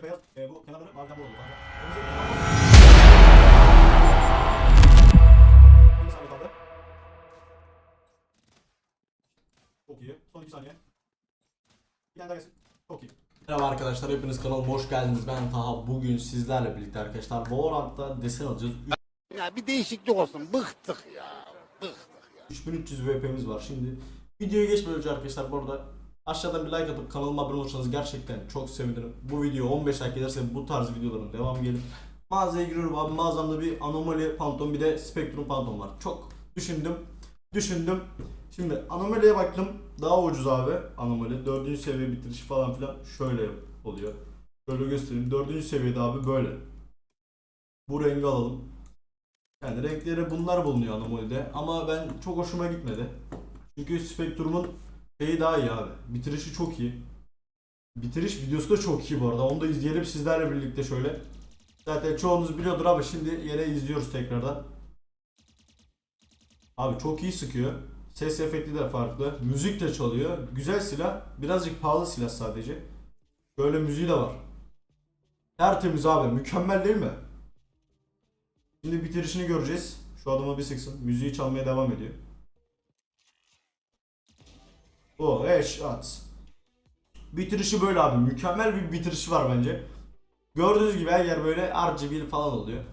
sadece. E, bu kenarları maviden boyalı. Kırmızı Bir saniye kaldı. Çok iyi. Son iki saniye. Bir tane daha gelsin. Çok iyi. Merhaba arkadaşlar hepiniz kanalıma hoş geldiniz. Ben Taha. Bugün sizlerle birlikte arkadaşlar Valorant'ta desen alacağız. Ya bir değişiklik olsun. Bıktık ya. Bıktık. 3300 VP'miz var şimdi. Videoya geçmeden önce arkadaşlar bu arada aşağıdan bir like atıp kanalıma abone olursanız gerçekten çok sevinirim. Bu video 15 like gelirse bu tarz videoların devamı gelir. Mağazaya giriyorum abi mağazamda bir anomali pantolon bir de spektrum pantolon var. Çok düşündüm. Düşündüm. Şimdi anomaliye baktım. Daha ucuz abi anomali. 4. seviye bitiriş falan filan şöyle oluyor. Şöyle göstereyim. 4. seviyede abi böyle. Bu rengi alalım. Yani renkleri bunlar bulunuyor anomalide ama ben çok hoşuma gitmedi. Çünkü Spectrum'un şeyi daha iyi abi. Bitirişi çok iyi. Bitiriş videosu da çok iyi bu arada. Onu da izleyelim sizlerle birlikte şöyle. Zaten çoğunuz biliyordur ama şimdi yine izliyoruz tekrardan. Abi çok iyi sıkıyor. Ses efekti de farklı. Müzik de çalıyor. Güzel silah. Birazcık pahalı silah sadece. Böyle müziği de var. Tertemiz abi. Mükemmel değil mi? Şimdi bitirişini göreceğiz. Şu adama bir sıksın. Müziği çalmaya devam ediyor. O eş at. Bitirişi böyle abi. Mükemmel bir bitirişi var bence. Gördüğünüz gibi her yer böyle RGB falan oluyor.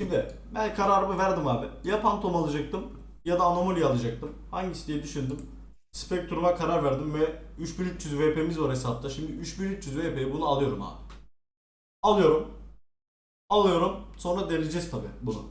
Şimdi ben kararımı verdim abi. Ya Phantom alacaktım ya da Anomaly alacaktım. Hangisi diye düşündüm. Spectrum'a karar verdim ve 3300 VP'miz var hesapta. Şimdi 3300 VP'yi bunu alıyorum abi. Alıyorum. Alıyorum. Sonra deneyeceğiz tabi bunu.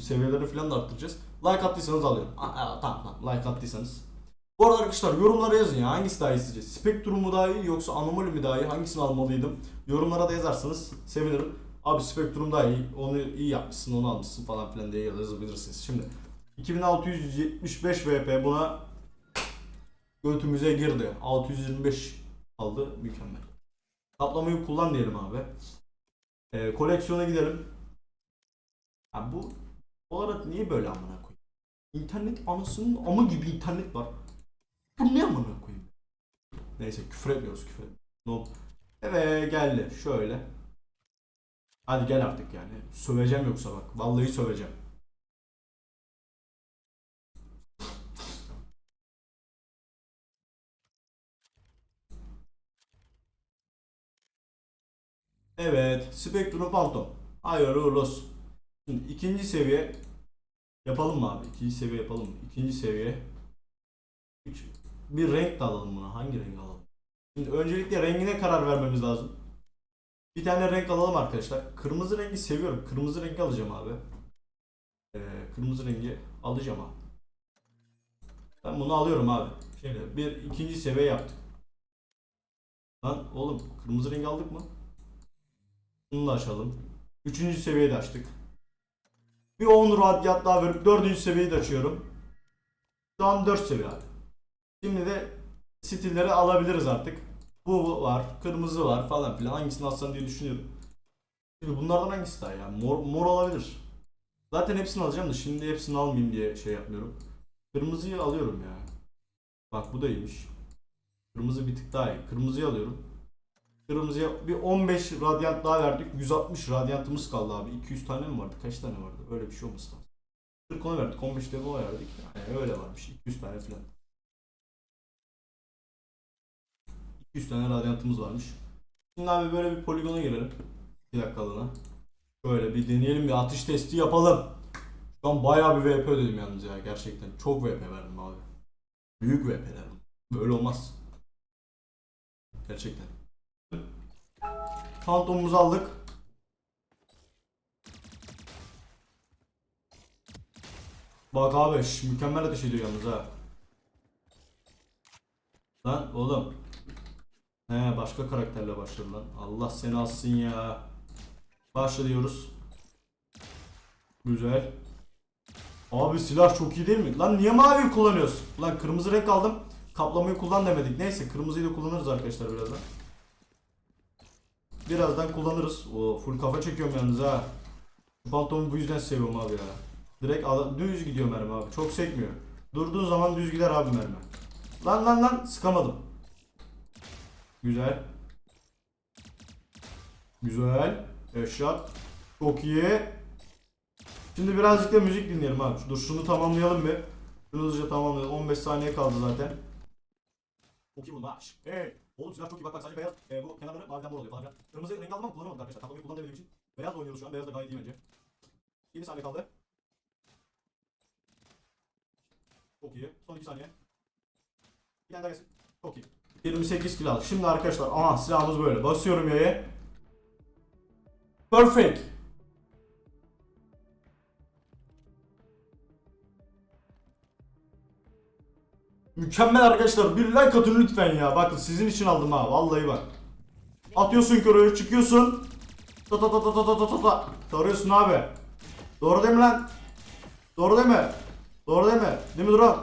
Seviyeleri falan da arttıracağız. Like attıysanız alıyorum. Aa, tamam tamam like attıysanız. Bu arada arkadaşlar yorumlara yazın ya hangisi daha iyi sizce? Spectrum mu daha iyi yoksa Anomaly mi daha iyi? Hangisini almalıydım? Yorumlara da yazarsanız sevinirim. Abi Spectrum daha iyi. Onu iyi yapmışsın, onu almışsın falan filan diye yazabilirsiniz. Şimdi 2675 VP buna götümüze girdi. 625 aldı. Mükemmel. Kaplamayı kullan diyelim abi. Ee, koleksiyona gidelim. Ya bu olarak niye böyle amına koyayım? İnternet anasının amı gibi internet var. Bu ne amına koyayım? Neyse küfür etmiyoruz küfür etmiyoruz. No. Evet geldi şöyle. Hadi gel artık yani. Söveceğim yoksa bak. Vallahi söveceğim. Evet. Spectrum Phantom. Hayırlı uğurlu olsun. Şimdi ikinci seviye yapalım mı abi? İkinci seviye yapalım mı? İkinci seviye. Bir renk de alalım buna. Hangi renk alalım? Şimdi öncelikle rengine karar vermemiz lazım. Bir tane renk alalım arkadaşlar. Kırmızı rengi seviyorum. Kırmızı rengi alacağım abi. Ee, kırmızı rengi alacağım abi. Ben bunu alıyorum abi. Şimdi bir ikinci seviye yaptık. Lan oğlum kırmızı rengi aldık mı? Bunu da açalım. Üçüncü seviyeyi de açtık. Bir 10 radyat daha verip dördüncü seviyeyi de açıyorum. Şu an 4 seviye abi. Şimdi de stilleri alabiliriz artık. Bu var, kırmızı var falan filan. Hangisini alsam diye düşünüyorum. Şimdi bunlardan hangisi daha ya? Mor, mor olabilir. Zaten hepsini alacağım da şimdi hepsini almayayım diye şey yapmıyorum. Kırmızıyı alıyorum ya. Bak bu da iyiymiş. Kırmızı bir tık daha iyi. Kırmızıyı alıyorum. Kırmızıya bir 15 radyant daha verdik. 160 radyantımız kaldı abi. 200 tane mi vardı? Kaç tane vardı? Öyle bir şey olması lazım. 40 ona verdik. 15 de verdik. Yani öyle varmış. 200 tane falan. 200 tane radyantımız varmış. Şimdi abi böyle bir poligona girelim. Bir dakikalığına. Böyle bir deneyelim bir atış testi yapalım. Şu an bayağı bir VP ödedim yalnız ya gerçekten. Çok VP verdim abi. Büyük VP'ler. Böyle olmaz. Gerçekten. Phantom'umuzu aldık. Bak abi mükemmel ateş ediyor yalnız ha. Lan oğlum. He başka karakterle başladı lan. Allah seni alsın ya. Başla diyoruz. Güzel. Abi silah çok iyi değil mi? Lan niye mavi kullanıyoruz? Lan kırmızı renk aldım. Kaplamayı kullan demedik. Neyse kırmızıyı da kullanırız arkadaşlar birazdan. Birazdan kullanırız. O full kafa çekiyorum yalnız ha. Şu Phantom'u bu yüzden seviyorum abi ya. Direkt düz gidiyor mermi abi. Çok sekmiyor. Durduğun zaman düz gider abi mermi. Lan lan lan sıkamadım. Güzel. Güzel. Eşat. Çok iyi. Şimdi birazcık da müzik dinleyelim abi. Dur şunu tamamlayalım bir. Şunu hızlıca tamamlayalım. 15 saniye kaldı zaten. Çok iyi bunlar. Hey. Oğlum silah çok iyi bak bak sadece beyaz. E, bu kenarları maviden mor oluyor falan filan. Kırmızı rengi aldım ama kullanamadık arkadaşlar. Takılmayı kullandığı için. Beyaz oynuyoruz şu an. Beyaz da gayet iyi bence. 7 saniye kaldı. Çok iyi. Son 2 saniye. Bir tane daha gelsin. Çok iyi. 28 kill aldık. Şimdi arkadaşlar aha silahımız böyle. Basıyorum yaya. Perfect. Mükemmel arkadaşlar. Bir like atın lütfen ya. Bakın sizin için aldım ha. Vallahi bak. Atıyorsun körü, çıkıyorsun. Ta ta ta ta ta ta ta ta. Tarıyorsun abi. Doğru değil mi lan? Doğru değil mi? Doğru değil mi? Değil mi Duran?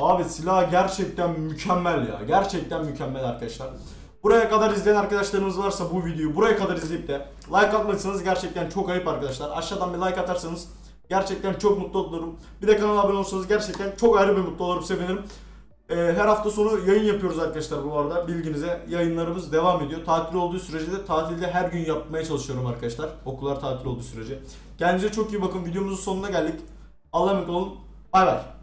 Abi silah gerçekten mükemmel ya. Gerçekten mükemmel arkadaşlar. Buraya kadar izleyen arkadaşlarımız varsa bu videoyu buraya kadar izleyip de like atmadıysanız gerçekten çok ayıp arkadaşlar. Aşağıdan bir like atarsanız gerçekten çok mutlu olurum. Bir de kanala abone olursanız gerçekten çok ayrı bir mutlu olurum, sevinirim. Ee, her hafta sonu yayın yapıyoruz arkadaşlar bu arada. Bilginize yayınlarımız devam ediyor. Tatil olduğu sürece de tatilde her gün yapmaya çalışıyorum arkadaşlar. Okullar tatil olduğu sürece. Kendinize çok iyi bakın. Videomuzun sonuna geldik. Allah'a emanet olun. Bay bay.